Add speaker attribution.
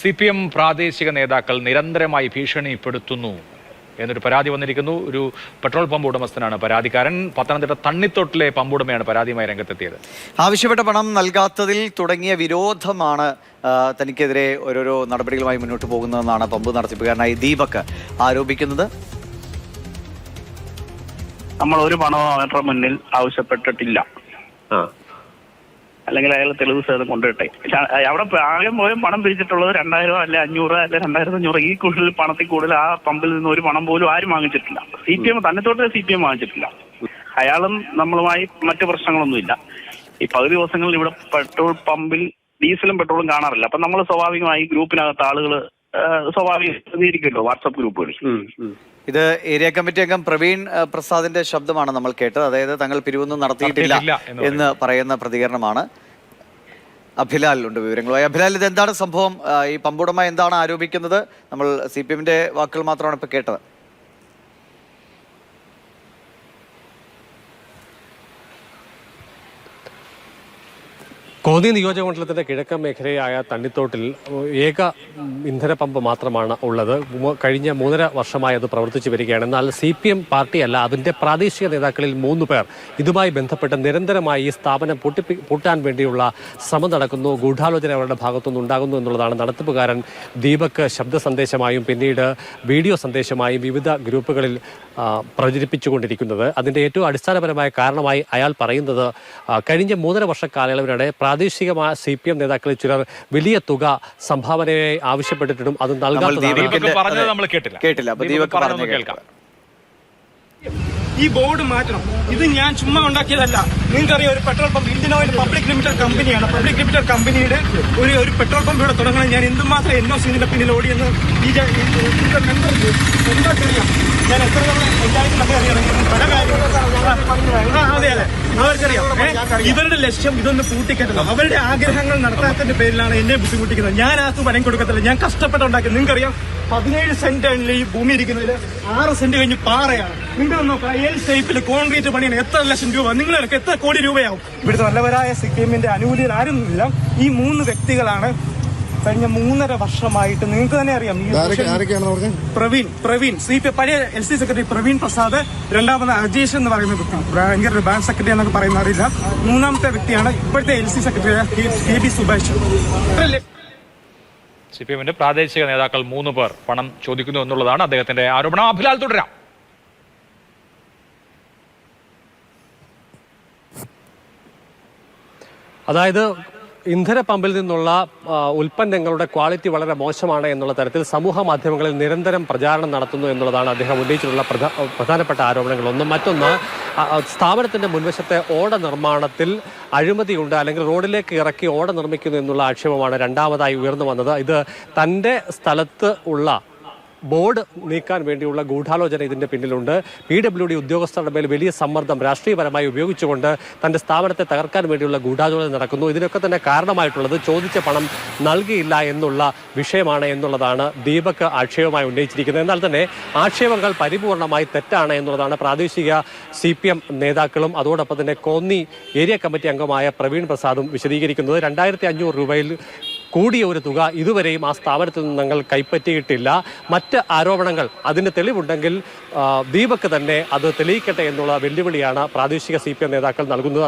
Speaker 1: C P M പ്രാദേശിക നേതാക്കൾ നിരന്തരമായി ഭീഷണിപ്പെടുത്തുന്നു എന്നൊരു പരാതി വന്നിരിക്കുന്നു. ഒരു പെട്രോൾ പമ്പ് ഉടമസ്ഥനാണ് പരാതിക്കാരൻ. പത്തനംതിട്ട തണ്ണിത്തൊട്ടിലെ പമ്പ് ഉടമയാണ് പരാതിയുമായി രംഗത്തെത്തിയത്.
Speaker 2: ആവശ്യപ്പെട്ട പണം നൽകാത്തതിൽ തുടങ്ങിയ വിരോധമാണ് തനിക്കെതിരെ ഓരോരോ നടപടികളുമായി മുന്നോട്ട് പോകുന്നതെന്നാണ് പമ്പ് നടത്തിപ്പുകാരനായി ദീപക് ആരോപിക്കുന്നത്.
Speaker 3: നമ്മൾ ഒരു പണവും അവരുടെ മുന്നിൽ ആവശ്യപ്പെട്ടിട്ടില്ല. അല്ലെങ്കിൽ അയാൾ തെളിവ് സഹിതം കൊണ്ടുവിട്ടെ. ശ- അവിടെ ആകെ പോയും പണം പിരിച്ചിട്ടുള്ളത് രണ്ടായിരം അല്ലെ അഞ്ഞൂറ് അല്ലെ രണ്ടായിരത്തി അഞ്ഞൂറ് ഈ കൂടുതൽ പണത്തിൽ കൂടുതൽ ആ പമ്പിൽ നിന്ന് ഒരു പണം പോലും ആരും വാങ്ങിച്ചിട്ടില്ല. സി പി എം തന്നെ തൊട്ട് സി പി എം വാങ്ങിച്ചിട്ടില്ല. അയാളും നമ്മളുമായി മറ്റു പ്രശ്നങ്ങളൊന്നുമില്ല ഈ പകുതി ദിവസങ്ങളിൽ ഇവിടെ പെട്രോൾ പമ്പിൽ ഡീസലും പെട്രോളും കാണാറില്ല. അപ്പൊ നമ്മൾ സ്വാഭാവികമായി ഗ്രൂപ്പിനകത്ത് ആളുകൾ സ്വാഭാവികമായിരിക്കുമല്ലോ വാട്സപ്പ് ഗ്രൂപ്പുകൾ.
Speaker 2: ഇത് ഏരിയ കമ്മിറ്റി അംഗം പ്രവീൺ പ്രസാദിന്റെ ശബ്ദമാണ് നമ്മൾ കേട്ടത്. അതായത് തങ്ങൾ പിരിവൊന്നും നടത്തിയിട്ടില്ല
Speaker 1: എന്ന്
Speaker 2: പറയുന്ന. പ്രതികരണമാണ്. അഭിലാൽ ഉണ്ട് വിവരങ്ങളുമായി. അഭിലാൽ ഇത് എന്താണ് സംഭവം ഈ പമ്പുടമ എന്താണ് ആരോപിക്കുന്നത്? നമ്മൾ സി പി എമ്മിന്റെ വാക്കുകൾ മാത്രമാണ് ഇപ്പൊ കേട്ടത്.
Speaker 4: കോന്നി നിയോജക മണ്ഡലത്തിന്റെ കിഴക്കൻ മേഖലയായ തണ്ണിത്തോട്ടിൽ ഏക ഇന്ധന പമ്പ് മാത്രമാണ് ഉള്ളത്. കഴിഞ്ഞ മൂന്നര വർഷമായി അത് പ്രവർത്തിച്ചു വരികയാണ്. എന്നാൽ സി പി എം പാർട്ടിയല്ല അതിന്റെ പ്രാദേശിക നേതാക്കളിൽ മൂന്ന് പേർ. ഇതുമായി ബന്ധപ്പെട്ട് നിരന്തരമായി ഈ സ്ഥാപനം പൂട്ടിപ്പി പൂട്ടാൻ വേണ്ടിയുള്ള ശ്രമം നടക്കുന്നു. ഗൂഢാലോചന അവരുടെ ഭാഗത്തുനിന്ന് ഉണ്ടാകുന്നു എന്നുള്ളതാണ് നടത്തിപ്പുകാരൻ ദീപക് ശബ്ദ സന്ദേശമായും പിന്നീട് വീഡിയോ സന്ദേശമായും വിവിധ ഗ്രൂപ്പുകളിൽ പ്രചരിപ്പിച്ചുകൊണ്ടിരിക്കുന്നത് അതിന്റെ ഏറ്റവും അടിസ്ഥാനപരമായ കാരണമായി അയാൾ പറയുന്നത് കഴിഞ്ഞ മൂന്നര വർഷ കാലയളവിനിടെ പ്രാദേശികമായ സി പി എം നേതാക്കളിൽ ചിലർ വലിയ തുക സംഭാവനയായി ആവശ്യപ്പെട്ടിട്ടും അത് നൽകാത്തതാണ്
Speaker 1: കേട്ടില്ല
Speaker 5: ഈ ബോർഡ് മാറ്റണം ഇത് ഞാൻ ചുമ്മാ ഉണ്ടാക്കിയതല്ല നിങ്ങൾക്കറിയാം ഒരു petrol pump Indian Oil public limited കമ്പനിയാണ് പബ്ലിക് ലിമിറ്റഡ് കമ്പനിയുടെ ഒരു ഒരു പെട്രോൾ പമ്പ് ഇവിടെ തുടങ്ങണം ഞാൻ എന്തുമാത്രം എൻ ഒ സിന്റെ പിന്നിൽ ഓടിയെന്ന് ഈ മെമ്പർക്ക് എന്താക്കറിയാം ഞാൻ എത്ര തവണ പഞ്ചായത്തിലൊക്കെ അറിയാം പല കാര്യങ്ങളും ആ, അതെ അതെ അവർക്കറിയാം ഏ, ഇവരുടെ ലക്ഷ്യം ഇതൊന്ന് പൂട്ടിക്കെട്ടണം. അവരുടെ ആഗ്രഹങ്ങൾ നടത്താത്തതിന്റെ പേരിലാണ് എന്നെ ബുദ്ധിമുട്ടിക്കുന്നത്. ഞാൻ ആർക്കും പണം കൊടുക്കത്തില്ല. ഞാൻ കഷ്ടപ്പെട്ടുണ്ടാക്കി. നിങ്ങൾക്കറിയാം പതിനേഴ് സെന്റ് ഈ ഭൂമി ഇരിക്കുന്നതിൽ ആറ് സെന്റ് കഴിഞ്ഞ് പാറയാണ്. നിങ്ങൾ നോക്കാം എൽ ഷേപ്പിൽ കോൺക്രീറ്റ് പണിയാണ്. എത്ര ലക്ഷം രൂപ? നിങ്ങൾക്ക് എത്ര കോടി രൂപയാവും? ഇവിടുത്തെ നല്ലവരായ സിക്കിമിന്റെ അനുകൂലികൾ ആരൊന്നുമില്ല ഈ മൂന്ന് വ്യക്തികളാണ് കഴിഞ്ഞ മൂന്നര വർഷമായിട്ട് നിങ്ങൾക്ക് തന്നെ അറിയാം ഈ പ്രവീൺ പ്രവീൺ. സി പി പഴയ L C secretary Praveen Prasad രണ്ടാമത് അജേഷ് എന്ന് പറയുന്ന വ്യക്തി ഭയങ്കര ഒരു ബാങ്ക് സെക്രട്ടറി എന്നൊക്കെ പറയുന്ന അറിയില്ല. മൂന്നാമത്തെ വ്യക്തിയാണ് ഇപ്പോഴത്തെ L C secretary K B Subhash.
Speaker 1: C P എമ്മിന്റെ പ്രാദേശിക നേതാക്കൾ മൂന്ന് പേർ പണം ചോദിക്കുന്നു എന്നുള്ളതാണ് അദ്ദേഹത്തിന്റെ ആരോപണം. അഭിലാൽ തുടരാം.
Speaker 4: അതായത് ഇന്ധന പമ്പിൽ നിന്നുള്ള ഉൽപ്പന്നങ്ങളുടെ ക്വാളിറ്റി വളരെ മോശമാണ് എന്നുള്ള തരത്തിൽ സമൂഹ മാധ്യമങ്ങളിൽ നിരന്തരം പ്രചാരണം നടത്തുന്നു എന്നുള്ളതാണ് അദ്ദേഹം ഉന്നയിച്ചിട്ടുള്ള പ്രധ- പ്രധാനപ്പെട്ട ആരോപണങ്ങൾ. ഒന്ന് മറ്റൊന്ന് സ്ഥാപനത്തിന്റെ മുൻവശത്തെ ഓട നിർമ്മാണത്തിൽ അഴിമതിയുണ്ട് അല്ലെങ്കിൽ റോഡിലേക്ക് ഇറക്കി ഓട നിർമ്മിക്കുന്നു എന്നുള്ള ആക്ഷേപമാണ് രണ്ടാമതായി ഉയർന്നു വന്നത്. ഇത് തന്റെ സ്ഥലത്ത് ഉള്ള ബോർഡ് നീക്കാൻ വേണ്ടിയുള്ള ഗൂഢാലോചന ഇതിന്റെ പിന്നിലുണ്ട്. പി ഡബ്ല്യു ഡി ഉദ്യോഗസ്ഥരുടെ മേൽ വലിയ സമ്മർദ്ദം രാഷ്ട്രീയപരമായി ഉപയോഗിച്ചുകൊണ്ട് തന്റെ സ്ഥാപനത്തെ തകർക്കാൻ വേണ്ടിയുള്ള ഗൂഢാലോചന നടക്കുന്നു. ഇതിനൊക്കെ തന്നെ കാരണമായിട്ടുള്ളത് ചോദിച്ച പണം നൽകിയില്ല എന്നുള്ള വിഷയമാണ് എന്നുള്ളതാണ് ദീപക് ആക്ഷേപമായി ഉന്നയിച്ചിരിക്കുന്നത്. എന്നാൽ തന്നെ ആക്ഷേപങ്ങൾ പരിപൂർണമായി തെറ്റാണ് എന്നുള്ളതാണ് പ്രാദേശിക സി പി എം നേതാക്കളും അതോടൊപ്പം തന്നെ കോന്നി ഏരിയ കമ്മിറ്റി അംഗമായ പ്രവീൺ പ്രസാദും വിശദീകരിക്കുന്നത്. രണ്ടായിരത്തി അഞ്ഞൂറ് രൂപയിൽ കൂടിയ ഒരു തുക ഇതുവരെയും ആ സ്ഥാപനത്തിൽ നിന്ന് ഞങ്ങൾ കൈപ്പറ്റിയിട്ടില്ല. മറ്റ് ആരോപണങ്ങൾ അതിന് തെളിവുണ്ടെങ്കിൽ ദീപക് തന്നെ അത് തെളിയിക്കട്ടെ എന്നുള്ള വെല്ലുവിളിയാണ് പ്രാദേശിക സി നേതാക്കൾ നൽകുന്നത്.